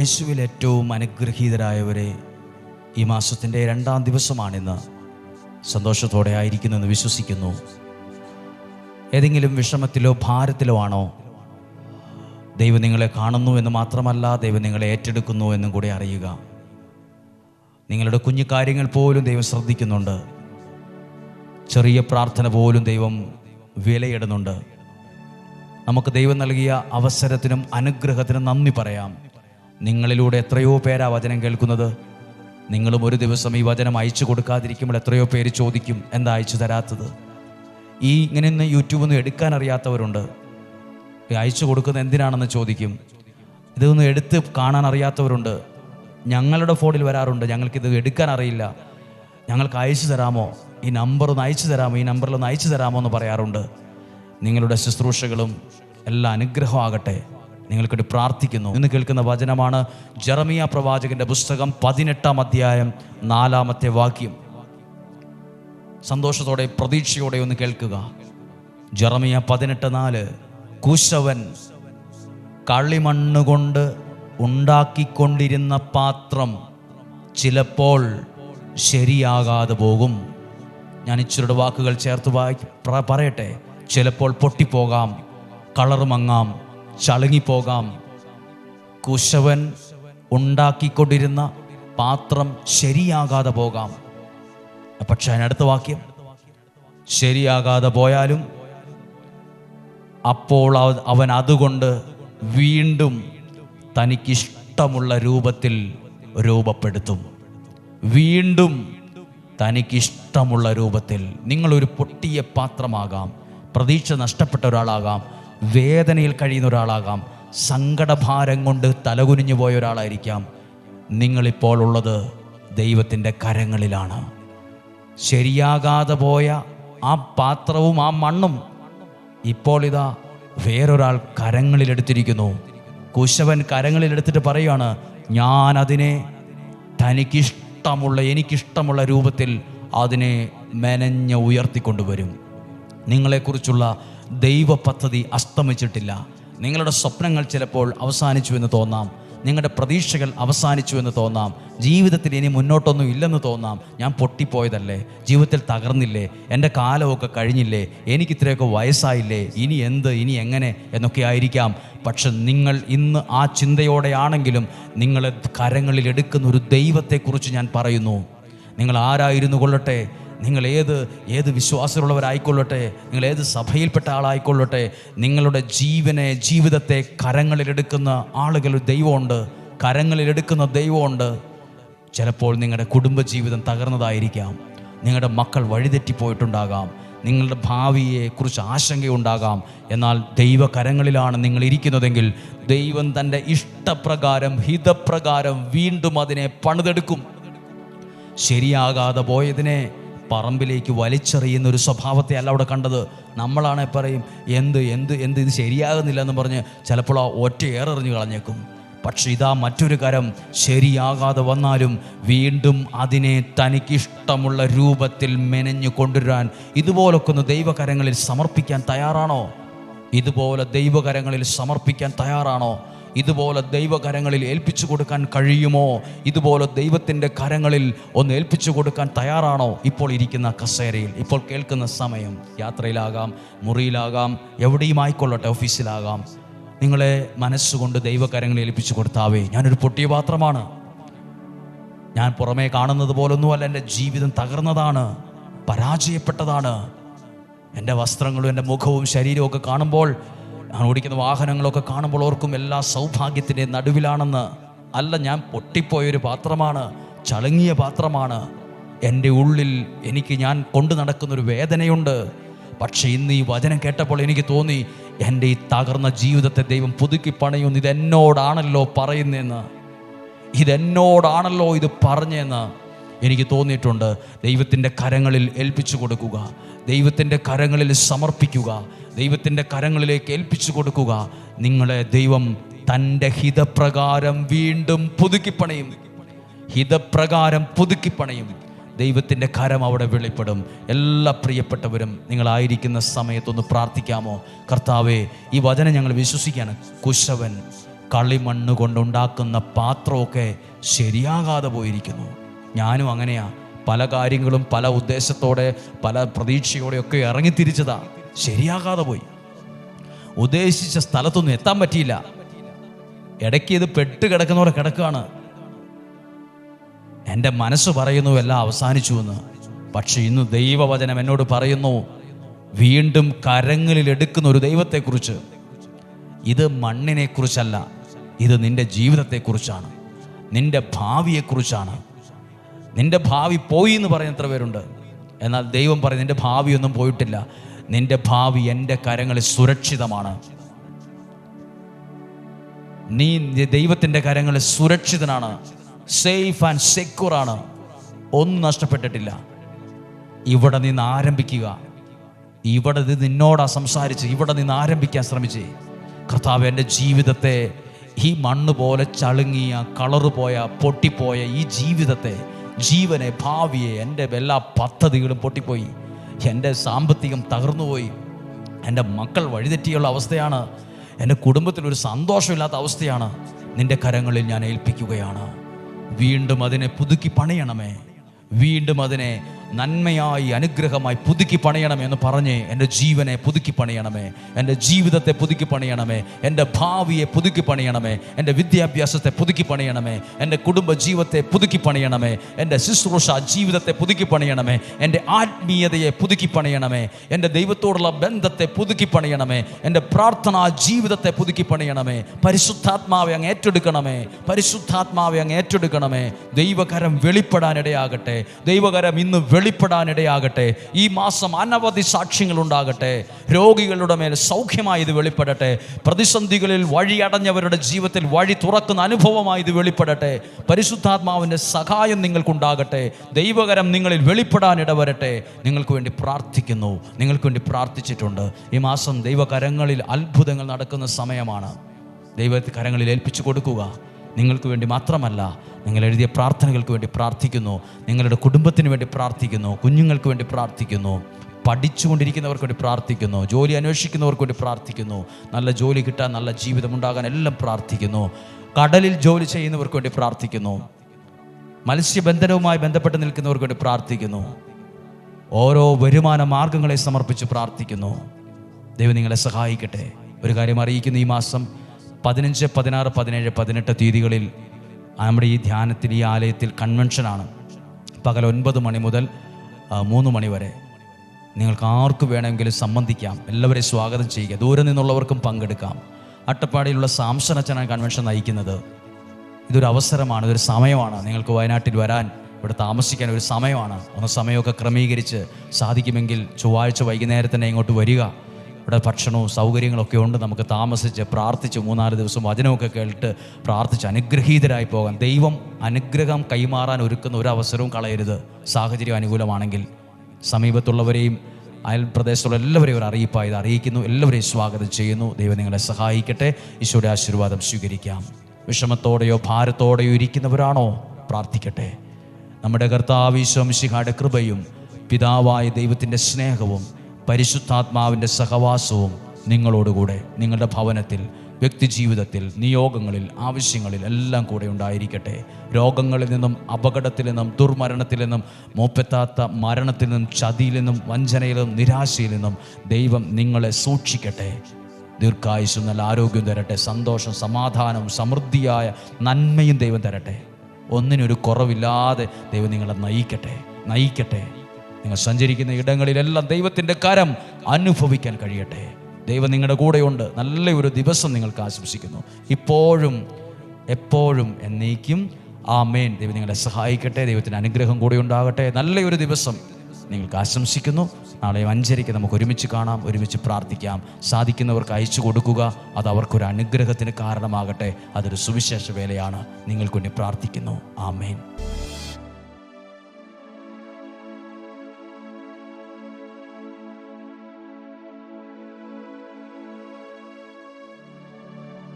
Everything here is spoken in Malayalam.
യേശുവിൽ ഏറ്റവും അനുഗ്രഹീതരായവരെ ഈ മാസത്തിന്റെ രണ്ടാം ദിവസമാണിന്ന് സന്തോഷത്തോടെ ആയിരിക്കുന്നെന്ന് വിശ്വസിക്കുന്നു. ഏതെങ്കിലും വിഷമത്തിലോ ഭാരത്തിലോ ആണോ? ദൈവം നിങ്ങളെ കാണുന്നു എന്ന് മാത്രമല്ല ദൈവം നിങ്ങളെ ഏറ്റെടുക്കുന്നു എന്നും കൂടി അറിയുക. നിങ്ങളുടെ കുഞ്ഞു കാര്യങ്ങൾ പോലും ദൈവം ശ്രദ്ധിക്കുന്നുണ്ട്. ചെറിയ പ്രാർത്ഥന പോലും ദൈവം വിലയിടുന്നുണ്ട്. നമുക്ക് ദൈവം നൽകിയ അവസരത്തിനും അനുഗ്രഹത്തിനും നന്ദി പറയാം. നിങ്ങളിലൂടെ എത്രയോ പേരാ വചനം കേൾക്കുന്നത്. നിങ്ങളും ഒരു ദിവസം ഈ വചനം അയച്ചു കൊടുക്കാതിരിക്കുമ്പോൾ എത്രയോ പേര് ചോദിക്കും എന്താ അയച്ചു തരാത്തത്? ഈ ഇങ്ങനെ ഒന്ന് യൂട്യൂബ് ഒന്നും എടുക്കാൻ അറിയാത്തവരുണ്ട്. അയച്ചു കൊടുക്കുന്നത് എന്തിനാണെന്ന് ചോദിക്കും. ഇതൊന്നും എടുത്ത് കാണാൻ അറിയാത്തവരുണ്ട്. ഞങ്ങളുടെ ഫോണിൽ വരാറുണ്ട്. ഞങ്ങൾക്കിത് എടുക്കാൻ അറിയില്ല. ഞങ്ങൾക്ക് അയച്ചു തരാമോ? ഈ നമ്പർ ഒന്ന് അയച്ചു തരാമോ? ഈ നമ്പറിൽ ഒന്ന് അയച്ചു തരാമോ എന്ന് പറയാറുണ്ട്. നിങ്ങളുടെ ശുശ്രൂഷകളും എല്ലാ അനുഗ്രഹമാകട്ടെ. നിങ്ങൾക്കിട്ട് പ്രാർത്ഥിക്കുന്നു. ഇന്ന് കേൾക്കുന്ന വചനമാണ് ജെറമിയ പ്രവാചകന്റെ പുസ്തകം പതിനെട്ടാം അധ്യായം നാലാമത്തെ വാക്യം. സന്തോഷത്തോടെ പ്രതീക്ഷയോടെ ഒന്ന് കേൾക്കുക. ജെറമിയ പതിനെട്ട് നാല് കുശവൻ കളിമണ്ണുകൊണ്ട് ഉണ്ടാക്കിക്കൊണ്ടിരുന്ന പാത്രം ചിലപ്പോൾ ശരിയാകാതെ പോകും. ഞാൻ ഇച്ചിരുടെ വാക്കുകൾ ചേർത്ത് പറയട്ടെ. ചിലപ്പോൾ പൊട്ടിപ്പോകാം കളർ മങ്ങാം ചളുങ്ങിപ്പോകാം. കുശവൻ ഉണ്ടാക്കിക്കൊണ്ടിരുന്ന പാത്രം ശരിയാകാതെ പോകാം. പക്ഷെ അതിനടുത്ത വാക്യം ശരിയാകാതെ പോയാലും അപ്പോൾ അവൻ അതുകൊണ്ട് വീണ്ടും തനിക്കിഷ്ടമുള്ള രൂപത്തിൽ രൂപപ്പെടുത്തും. വീണ്ടും തനിക്കിഷ്ടമുള്ള രൂപത്തിൽ നിങ്ങളൊരു പൊട്ടിയ പാത്രമാകാം. പ്രതീക്ഷ നഷ്ടപ്പെട്ട ഒരാളാകാം. വേദനയിൽ കഴിയുന്ന ഒരാളാകാം. സങ്കടഭാരം കൊണ്ട് തലകുനിഞ്ഞു പോയ ഒരാളായിരിക്കാം. നിങ്ങളിപ്പോൾ ഉള്ളത് ദൈവത്തിന്റെ കരങ്ങളിലാണ്. ശരിയാകാതെ പോയ ആ പാത്രവും ആ മണ്ണും ഇപ്പോൾ ഇതാ വേറൊരാൾ കരങ്ങളിലെടുത്തിരിക്കുന്നു. കുശവൻ കരങ്ങളിലെടുത്തിട്ട് പറയുകയാണ് ഞാൻ അതിനെ തനിക്കിഷ്ടമുള്ള എനിക്കിഷ്ടമുള്ള രൂപത്തിൽ അതിനെ മെനഞ്ഞ് ഉയർത്തിക്കൊണ്ടുവരും. നിങ്ങളെക്കുറിച്ചുള്ള ദൈവ പദ്ധതി അസ്തമിച്ചിട്ടില്ല. നിങ്ങളുടെ സ്വപ്നങ്ങൾ ചിലപ്പോൾ അവസാനിച്ചു എന്ന് തോന്നാം. നിങ്ങളുടെ പ്രതീക്ഷകൾ അവസാനിച്ചു എന്ന് തോന്നാം. ജീവിതത്തിൽ ഇനി മുന്നോട്ടൊന്നും ഇല്ലെന്ന് തോന്നാം. ഞാൻ പൊട്ടിപ്പോയതല്ലേ? ജീവിതത്തിൽ തകർന്നില്ലേ? എന്റെ കാലമൊക്കെ കഴിഞ്ഞില്ലേ? എനിക്ക് ഇത്രയൊക്കെ വയസ്സായില്ലേ? ഇനി എന്ത്? ഇനി എങ്ങനെ? എന്നൊക്കെ ആയിരിക്കാം. പക്ഷെ നിങ്ങൾ ഇന്ന് ആ ചിന്തയോടെയാണെങ്കിലും നിങ്ങളെ കരങ്ങളിൽ എടുക്കുന്ന ഒരു ദൈവത്തെക്കുറിച്ച് ഞാൻ പറയുന്നു. നിങ്ങൾ ആരായിരുന്നു കൊള്ളട്ടെ നിങ്ങൾ ഏത് ഏത് വിശ്വാസമുള്ളവരായിക്കൊള്ളട്ടെ നിങ്ങൾ ഏത് സഭയിൽപ്പെട്ട ആളായിക്കൊള്ളട്ടെ നിങ്ങളുടെ ജീവനെ ജീവിതത്തെ കരങ്ങളിലെടുക്കുന്ന ആളുകൾ ദൈവമുണ്ട് കരങ്ങളിലെടുക്കുന്ന ദൈവമുണ്ട്. ചിലപ്പോൾ നിങ്ങളുടെ കുടുംബജീവിതം തകർന്നതായിരിക്കാം. നിങ്ങളുടെ മക്കൾ വഴിതെറ്റിപ്പോയിട്ടുണ്ടാകാം. നിങ്ങളുടെ ഭാവിയെക്കുറിച്ച് ആശങ്കയുണ്ടാകാം. എന്നാൽ ദൈവകരങ്ങളിലാണ് നിങ്ങൾ ഇരിക്കുന്നതെങ്കിൽ ദൈവം തന്റെ ഇഷ്ടപ്രകാരം ഹിതപ്രകാരം വീണ്ടും അതിനെ പണിതെടുക്കും. ശരിയാകാതെ പോയതിനെ പറമ്പിലേക്ക് വലിച്ചെറിയുന്ന ഒരു സ്വഭാവത്തെ അല്ല അവിടെ കണ്ടത്. നമ്മളാണെ പറയും എന്ത് എന്ത് എന്ത് ഇത് ശരിയാകുന്നില്ല എന്ന് പറഞ്ഞ് ചിലപ്പോൾ ആ ഒറ്റ ഏറെറിഞ്ഞ് കളഞ്ഞേക്കും. പക്ഷെ ഇതാ മറ്റൊരു കരം ശരിയാകാതെ വന്നാലും വീണ്ടും അതിനെ തനിക്കിഷ്ടമുള്ള രൂപത്തിൽ മെനഞ്ഞു കൊണ്ടുവരാൻ ഇതുപോലൊക്കെ ഒന്ന് ദൈവകരങ്ങളിൽ സമർപ്പിക്കാൻ തയ്യാറാണോ? ഇതുപോലെ ദൈവകരങ്ങളിൽ സമർപ്പിക്കാൻ തയ്യാറാണോ? ഇതുപോലെ ദൈവകരങ്ങളിൽ ഏൽപ്പിച്ചു കൊടുക്കാൻ കഴിയുമോ? ഇതുപോലെ ദൈവത്തിന്റെ കരങ്ങളിൽ ഒന്ന് ഏൽപ്പിച്ചു കൊടുക്കാൻ തയ്യാറാണോ? ഇപ്പോൾ ഇരിക്കുന്ന കസേരയിൽ ഇപ്പോൾ കേൾക്കുന്ന സമയം. യാത്രയിലാകാം മുറിയിലാകാം എവിടെയും ആയിക്കൊള്ളട്ടെ ഓഫീസിലാകാം. നിങ്ങളെ മനസ്സുകൊണ്ട് ദൈവകരങ്ങളിൽ ഏൽപ്പിച്ചു കൊടുത്താവേ ഞാനൊരു പൊട്ടിയ പാത്രമാണ്. ഞാൻ പുറമേ കാണുന്നത് പോലൊന്നുമല്ല എന്റെ ജീവിതം തകർന്നതാണ് പരാജയപ്പെട്ടതാണ്. എന്റെ വസ്ത്രങ്ങളും എന്റെ മുഖവും ശരീരവും ഒക്കെ കാണുമ്പോൾ ഞാൻ ഓടിക്കുന്ന വാഹനങ്ങളൊക്കെ കാണുമ്പോൾ ഓർക്കും എല്ലാ സൗഭാഗ്യത്തിന്റെ നടുവിലാണെന്ന്. അല്ല ഞാൻ പൊട്ടിപ്പോയൊരു പാത്രമാണ് ചളുങ്ങിയ പാത്രമാണ്. എന്റെ ഉള്ളിൽ എനിക്ക് ഞാൻ കൊണ്ടു നടക്കുന്നൊരു വേദനയുണ്ട്. പക്ഷേ ഇന്ന് ഈ വചനം കേട്ടപ്പോൾ എനിക്ക് തോന്നി എന്റെ ഈ തകർന്ന ജീവിതത്തെ ദൈവം പുതുക്കി പണിയുന്നു ഇതെന്നോടാണല്ലോ പറയുന്നതെന്ന് ഇതെന്നോടാണല്ലോ ഇത് പറഞ്ഞെന്ന്. എനിക്ക് തോന്നിയിട്ടുണ്ട് ദൈവത്തിന്റെ കരങ്ങളിൽ ഏൽപ്പിച്ചു കൊടുക്കുക ദൈവത്തിന്റെ കരങ്ങളിൽ സമർപ്പിക്കുക ദൈവത്തിന്റെ കരങ്ങളിലേക്ക് ഏൽപ്പിച്ചു കൊടുക്കുക. നിങ്ങളെ ദൈവം തന്റെ ഹിതപ്രകാരം വീണ്ടും പുതുക്കിപ്പണയും. ഹിതപ്രകാരം പുതുക്കിപ്പണയും. ദൈവത്തിന്റെ കരം അവിടെ വെളിപ്പെടും. എല്ലാ പ്രിയപ്പെട്ടവരും നിങ്ങളായിരിക്കുന്ന സമയത്തൊന്ന് പ്രാർത്ഥിക്കാമോ? കർത്താവേ ഈ വചനം ഞങ്ങൾ വിശ്വസിക്കാണ് കുശവൻ കളിമണ്ണ് കൊണ്ടുണ്ടാക്കുന്ന പാത്രമൊക്കെ ശരിയാകാതെ പോയിരിക്കുന്നു. ഞാനും അങ്ങനെയാ. പല കാര്യങ്ങളും പല ഉദ്ദേശത്തോടെ പല പ്രതീക്ഷയോടെയൊക്കെ ഇറങ്ങി തിരിച്ചതാ. ശരിയാകാതെ പോയി. ഉദ്ദേശിച്ച സ്ഥലത്തൊന്നും എത്താൻ പറ്റിയില്ല. ഇടയ്ക്ക് ഇത് പെട്ട് കിടക്കുന്നവരെ കിടക്കുകയാണ്. എന്റെ മനസ്സ് പറയുന്നു എല്ലാം അവസാനിച്ചു എന്ന്. പക്ഷെ ഇന്ന് ദൈവവചനം എന്നോട് പറയുന്നു വീണ്ടും കരങ്ങളിൽ എടുക്കുന്ന ഒരു ദൈവത്തെക്കുറിച്ച്. ഇത് മണ്ണിനെക്കുറിച്ചല്ല ഇത് നിന്റെ ജീവിതത്തെക്കുറിച്ചാണ്. നിന്റെ ഭാവിയെക്കുറിച്ചാണ്. നിന്റെ ഭാവി പോയി എന്ന് പറയുന്ന എത്ര പേരുണ്ട്? എന്നാൽ ദൈവം പറയും നിന്റെ ഭാവിയൊന്നും പോയിട്ടില്ല. നിന്റെ ഭാവി എന്റെ കരങ്ങളിൽ സുരക്ഷിതമാണ്. നീ ദൈവത്തിന്റെ കരങ്ങളിൽ സുരക്ഷിതനാണ്. സേഫ് ആൻഡ് സെക്യൂർ ആണ്. ഒന്നും നഷ്ടപ്പെട്ടിട്ടില്ല. ഇവിടെ നിന്ന് ആരംഭിക്കുക. ഇവിടെ നിന്ന് നിന്നോടാ സംസാരിച്ച് ഇവിടെ നിന്ന് ആരംഭിക്കാൻ ശ്രമിച്ചേ. കർത്താവ് എന്റെ ജീവിതത്തെ ഈ മണ്ണ് പോലെ ചളുങ്ങിയ കളറ് പോയ പൊട്ടിപ്പോയ ഈ ജീവിതത്തെ ജീവനെ ഭാവിയെ എന്റെ എല്ലാ പദ്ധതികളും പൊട്ടിപ്പോയി. എന്റെ സാമ്പത്തികം തകർന്നുപോയി. എന്റെ മക്കൾ വഴിതെറ്റിയുള്ള അവസ്ഥയാണ്. എന്റെ കുടുംബത്തിൽ ഒരു സന്തോഷമില്ലാത്ത അവസ്ഥയാണ്. നിന്റെ കരങ്ങളിൽ ഞാൻ ഏൽപ്പിക്കുകയാണ്. വീണ്ടും അതിനെ പുതുക്കി പണിയണമേ. വീണ്ടും അതിനെ നന്മയായി അനുഗ്രഹമായി പുതുക്കി പണിയണമേ എന്ന് പറഞ്ഞ് എന്റെ ജീവനെ പുതുക്കി പണിയണമേ. എന്റെ ജീവിതത്തെ പുതുക്കി പണിയണമേ. എന്റെ ഭാവിയെ പുതുക്കി പണിയണമേ. എന്റെ വിദ്യാഭ്യാസത്തെ പുതുക്കി പണിയണമേ. എന്റെ കുടുംബ ജീവിതത്തെ പുതുക്കി പണിയണമേ. എന്റെ ശുശ്രൂഷ ജീവിതത്തെ പുതുക്കി പണിയണമേ. എന്റെ ആത്മീയതയെ പുതുക്കി പണിയണമേ. എന്റെ ദൈവത്തോടുള്ള ബന്ധത്തെ പുതുക്കി പണിയണമേ. എന്റെ പ്രാർത്ഥനാ ജീവിതത്തെ പുതുക്കി പണിയണമേ. പരിശുദ്ധാത്മാവെ അങ്ങ് ഏറ്റെടുക്കണമേ. പരിശുദ്ധാത്മാവെ അങ്ങ് ഏറ്റെടുക്കണമേ. ദൈവകരം വെളിപ്പെടാനിടയാകട്ടെ. ദൈവകരം ഇന്ന് വെളിപ്പെടാനിടയാകട്ടെ. ഈ മാസം അനവധി സാക്ഷ്യങ്ങൾ ഉണ്ടാകട്ടെ രോഗികളുടെ മേൽ സൗഖ്യമായി ഇത് വെളിപ്പെടട്ടെ. പ്രതിസന്ധികളിൽ വഴിയടഞ്ഞവരുടെ ജീവിതത്തിൽ വഴി തുറക്കുന്ന അനുഭവമായി ഇത് വെളിപ്പെടട്ടെ. പരിശുദ്ധാത്മാവിന്റെ സഹായം നിങ്ങൾക്കുണ്ടാകട്ടെ. ദൈവകരം നിങ്ങളിൽ വെളിപ്പെടാനിട വരട്ടെ നിങ്ങൾക്ക് വേണ്ടി പ്രാർത്ഥിക്കുന്നു. നിങ്ങൾക്ക് വേണ്ടി പ്രാർത്ഥിച്ചിട്ടുണ്ട്. ഈ മാസം ദൈവകരങ്ങളിൽ അത്ഭുതങ്ങൾ നടക്കുന്ന സമയമാണ്. ദൈവത്തെ കരങ്ങളിൽ ഏൽപ്പിച്ചു കൊടുക്കുക. നിങ്ങൾക്ക് വേണ്ടി മാത്രമല്ല നിങ്ങൾ എഴുതിയ പ്രാർത്ഥനകൾക്ക് വേണ്ടി പ്രാർത്ഥിക്കുന്നു. നിങ്ങളുടെ കുടുംബത്തിന് വേണ്ടി പ്രാർത്ഥിക്കുന്നു. കുഞ്ഞുങ്ങൾക്ക് വേണ്ടി പ്രാർത്ഥിക്കുന്നു. പഠിച്ചുകൊണ്ടിരിക്കുന്നവർക്ക് വേണ്ടി പ്രാർത്ഥിക്കുന്നു. ജോലി അന്വേഷിക്കുന്നവർക്ക് വേണ്ടി പ്രാർത്ഥിക്കുന്നു. നല്ല ജോലി കിട്ടാൻ നല്ല ജീവിതം ഉണ്ടാകാൻ എല്ലാം പ്രാർത്ഥിക്കുന്നു. കടലിൽ ജോലി ചെയ്യുന്നവർക്ക് വേണ്ടി പ്രാർത്ഥിക്കുന്നു. മത്സ്യബന്ധനവുമായി ബന്ധപ്പെട്ട് നിൽക്കുന്നവർക്ക് വേണ്ടി പ്രാർത്ഥിക്കുന്നു. ഓരോ വരുമാന മാർഗങ്ങളെ സമർപ്പിച്ച് പ്രാർത്ഥിക്കുന്നു. ദൈവം നിങ്ങളെ സഹായിക്കട്ടെ. ഒരു കാര്യം അറിയിക്കുന്നു ഈ മാസം പതിനഞ്ച് പതിനാറ് പതിനേഴ് പതിനെട്ട് തീയതികളിൽ നമ്മുടെ ഈ ധ്യാനത്തിൽ ഈ ആലയത്തിൽ കൺവെൻഷനാണ് പകൽ ഒൻപത് മണി മുതൽ മൂന്ന് മണി വരെ. നിങ്ങൾക്ക് ആർക്ക് വേണമെങ്കിലും സംബന്ധിക്കാം. എല്ലാവരെയും സ്വാഗതം ചെയ്യുക. ദൂരെ നിന്നുള്ളവർക്കും പങ്കെടുക്കാം. അട്ടപ്പാടിയിലുള്ള സാംസനച്ചനാണ് കൺവെൻഷൻ നയിക്കുന്നത്. ഇതൊരു അവസരമാണ് ഇതൊരു സമയമാണ്. നിങ്ങൾക്ക് വയനാട്ടിൽ വരാൻ ഇവിടെ താമസിക്കാൻ ഒരു സമയമാണ്. ഒന്ന് സമയമൊക്കെ ക്രമീകരിച്ച് സാധിക്കുമെങ്കിൽ ചൊവ്വാഴ്ച വൈകുന്നേരം തന്നെ ഇങ്ങോട്ട് വരിക. ഇവിടെ ഭക്ഷണവും സൗകര്യങ്ങളൊക്കെ ഉണ്ട്. നമുക്ക് താമസിച്ച് പ്രാർത്ഥിച്ച് മൂന്നാൽ ദിവസം വചനമൊക്കെ കേട്ട് പ്രാർത്ഥിച്ച് അനുഗ്രഹീതരായി പോകാം. ദൈവം അനുഗ്രഹം കൈമാറാൻ ഒരുക്കുന്ന ഒരു അവസരവും കളയരുത്. സാഹചര്യം അനുകൂലമാണെങ്കിൽ സമീപത്തുള്ളവരെയും അയൽ പ്രദേശത്തുള്ള എല്ലാവരെയും ഒരു അറിയിപ്പായത് അറിയിക്കുന്നു. എല്ലാവരെയും സ്വാഗതം ചെയ്യുന്നു. ദൈവം നിങ്ങളെ സഹായിക്കട്ടെ. ഈശോയുടെ ആശീർവാദം സ്വീകരിക്കാം. വിഷമത്തോടെയോ ഭാരത്തോടെയോ ഇരിക്കുന്നവരാണോ? പ്രാർത്ഥിക്കട്ടെ. നമ്മുടെ കർത്താവിശ്വംശിഹായുടെ കൃപയും പിതാവായ ദൈവത്തിന്റെ സ്നേഹവും പരിശുദ്ധാത്മാവിന്റെ സഹവാസവും നിങ്ങളോടുകൂടെ. നിങ്ങളുടെ ഭവനത്തിൽ വ്യക്തിജീവിതത്തിൽ നിയോഗങ്ങളിൽ ആവശ്യങ്ങളിൽ എല്ലാം കൂടെ ഉണ്ടായിരിക്കട്ടെ. രോഗങ്ങളിൽ നിന്നും അപകടത്തിൽ നിന്നും ദുർമരണത്തിൽ നിന്നും മൂപ്പെത്താത്ത മരണത്തിൽ നിന്നും ചതിയിൽ നിന്നും വഞ്ചനയിൽ നിന്നും നിരാശയിൽ നിന്നും ദൈവം നിങ്ങളെ സൂക്ഷിക്കട്ടെ. ദീർഘായുസും നല്ല ആരോഗ്യം തരട്ടെ. സന്തോഷം സമാധാനം സമൃദ്ധിയായ നന്മയും ദൈവം തരട്ടെ. ഒന്നിനൊരു കുറവില്ലാതെ ദൈവം നിങ്ങളെ നയിക്കട്ടെ. നയിക്കട്ടെ. നിങ്ങൾ സഞ്ചരിക്കുന്ന ഇടങ്ങളിലെല്ലാം ദൈവത്തിന്റെ കരം അനുഭവിക്കാൻ കഴിയട്ടെ. ദൈവം നിങ്ങളുടെ കൂടെയുണ്ട്. നല്ലൊരു ദിവസം നിങ്ങൾക്ക് ആശംസിക്കുന്നു. ഇപ്പോഴും എപ്പോഴും എന്നേക്കും ആ മേൻ ദൈവം നിങ്ങളെ സഹായിക്കട്ടെ. ദൈവത്തിന്റെ അനുഗ്രഹം കൂടെ ഉണ്ടാകട്ടെ. നല്ലൊരു ദിവസം നിങ്ങൾക്ക് ആശംസിക്കുന്നു. നാളെ അഞ്ചരയ്ക്ക് നമുക്ക് ഒരുമിച്ച് കാണാം. ഒരുമിച്ച് പ്രാർത്ഥിക്കാം. സാധിക്കുന്നവർക്ക് അയച്ചു കൊടുക്കുക. അത് അവർക്കൊരു അനുഗ്രഹത്തിന് കാരണമാകട്ടെ. അതൊരു സുവിശേഷ വേലയാണ്. നിങ്ങൾക്ക് പ്രാർത്ഥിക്കുന്നു പ്രാർത്ഥിക്കുന്നു. ആമേൻ.